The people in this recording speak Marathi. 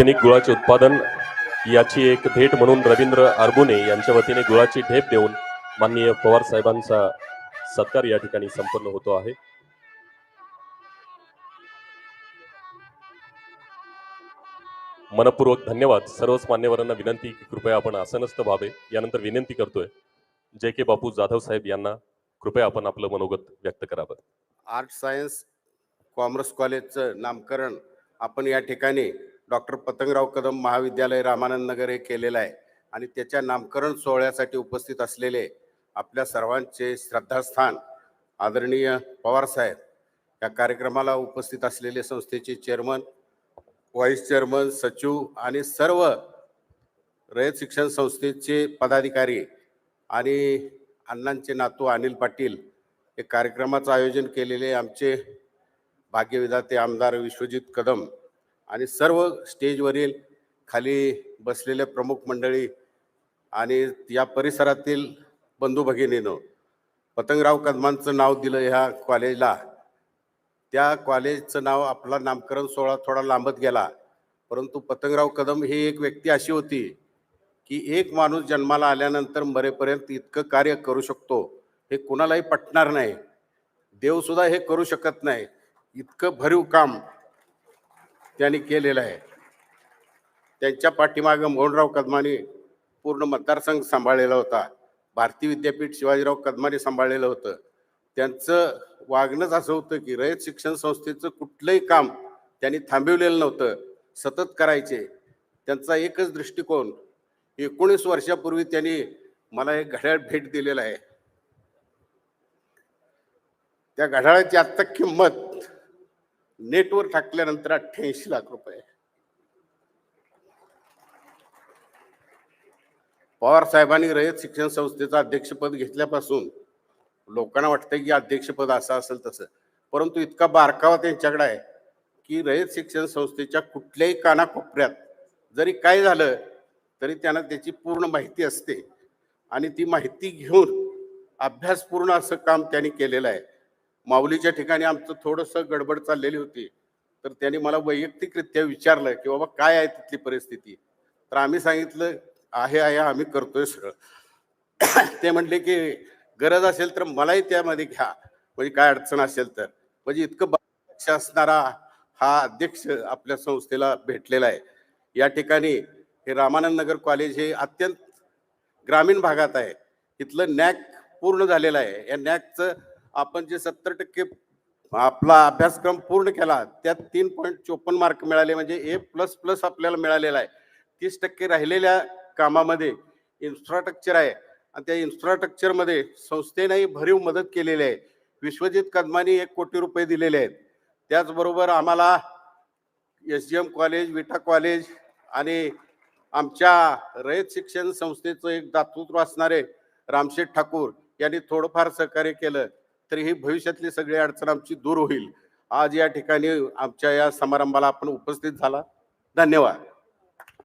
ऑर्गॅनिक गुळाचे उत्पादन याची एक भेट म्हणून रवींद्र आरबुने यांच्या वतीने गुळाची ढेप देऊन माननीय पवार साहेबांचा सत्कार या ठिकाणी संपन्न होतो आहे. मनपूर्वक धन्यवाद. सर्वच मान्यवरांना विनंती की कृपया आपण आसनस्थ व्हावे. यानंतर विनंती करतोय जे के बापू जाधव साहेब यांना कृपया आपण आपलं मनोगत व्यक्त करावं. आर्ट सायन्स कॉमर्स कॉलेजचं नामकरण आपण या ठिकाणी डॉक्टर पतंगराव कदम महाविद्यालय रामानंद नगर हे केलेलं आहे. आणि त्याच्या नामकरण सोहळ्यासाठी उपस्थित असलेले आपल्या सर्वांचे श्रद्धास्थान आदरणीय पवारसाहेब या कार्यक्रमाला उपस्थित असलेले संस्थेचे चेअरमन व्हाईस चेअरमन सचिव आणि सर्व रयत शिक्षण संस्थेचे पदाधिकारी आणि अण्णांचे नातू अनिल पाटील हे कार्यक्रमाचं आयोजन केलेले आमचे भाग्यविधाते आमदार विश्वजित कदम आणि सर्व स्टेजवरील खाली बसलेले प्रमुख मंडळी आणि या परिसरातील बंधू भगिनीनं पतंगराव कदमांचं नाव दिलं ह्या कॉलेजला. त्या कॉलेजचं नाव आपला नामकरण सोहळा थोडा लांबत गेला परंतु पतंगराव कदम ही एक व्यक्ती अशी होती की एक माणूस जन्माला आल्यानंतर मरेपर्यंत इतकं कार्य करू शकतो हे कुणालाही पटणार नाही. देवसुद्धा हे करू शकत नाही. इतकं भरीव काम त्यांनी केलेलं आहे. त्यांच्या पाठीमागं मोहनराव कदमाने पूर्ण मतदारसंघ सांभाळलेला होता. भारतीय विद्यापीठ शिवाजीराव कदमानी सांभाळलेलं होतं. त्यांचं वागणंच असं होतं की रयत शिक्षण संस्थेचं कुठलंही काम त्यांनी थांबवलेलं नव्हतं. सतत करायचे. त्यांचा एकच दृष्टिकोन एकोणीस वर्षापूर्वी त्यांनी मला एक घड्याळ भेट दिलेलं आहे. त्या घड्याळाची आत्ता किंमत नेटवर टाकल्यानंतर अठ्ठ्याऐंशी लाख रुपये. पवार साहेबांनी रयत शिक्षण संस्थेचं अध्यक्षपद घेतल्यापासून लोकांना वाटतं की अध्यक्षपद असं असेल तसं. परंतु इतका बारकावा त्यांच्याकडे आहे की रयत शिक्षण संस्थेच्या कुठल्याही कानाकोपऱ्यात जरी काय झालं तरी त्यांना त्याची पूर्ण माहिती असते. आणि ती माहिती घेऊन अभ्यासपूर्ण असं काम त्यांनी केलेलं आहे. माऊलीच्या ठिकाणी आमचं थोडंसं गडबड चाललेली होती. तर त्यांनी मला वैयक्तिकरित्या विचारलं की बाबा काय आहे तिथली परिस्थिती? तर आम्ही सांगितलं आहे आहे आम्ही करतोय सगळं. ते म्हणले की गरज असेल तर मलाही त्यामध्ये घ्या. म्हणजे काय अडचण असेल तर. म्हणजे इतकं बक्ष असणारा हा अध्यक्ष आपल्या संस्थेला भेटलेला आहे. या ठिकाणी हे रामानंद नगर कॉलेज हे अत्यंत ग्रामीण भागात आहे. इथलं नॅक पूर्ण झालेलं आहे. या नॅकचं आपण जे सत्तर टक्के आपला अभ्यासक्रम पूर्ण केला त्यात तीन पॉईंट चोपन्न मार्क मिळाले म्हणजे ए प्लस प्लस आपल्याला मिळालेला आहे. तीस टक्के राहिलेल्या कामामध्ये इन्फ्रास्ट्रक्चर आहे. आणि त्या इन्फ्रास्ट्रक्चरमध्ये संस्थेनेही भरीव मदत केलेली आहे. विश्वजित कदमानी एक कोटी रुपये दिलेले आहेत. त्याचबरोबर आम्हाला S G M college Vita college आणि आमच्या रयत शिक्षण संस्थेचं एक दातृत्व असणारे रामशेठ ठाकूर यांनी थोडंफार सहकार्य केलं. तरी ही भविष्यातली सगळी अडचण आमची दूर होईल. आज या ठिकाणी आमच्या या समारंभाला आपण उपस्थित झाला. धन्यवाद.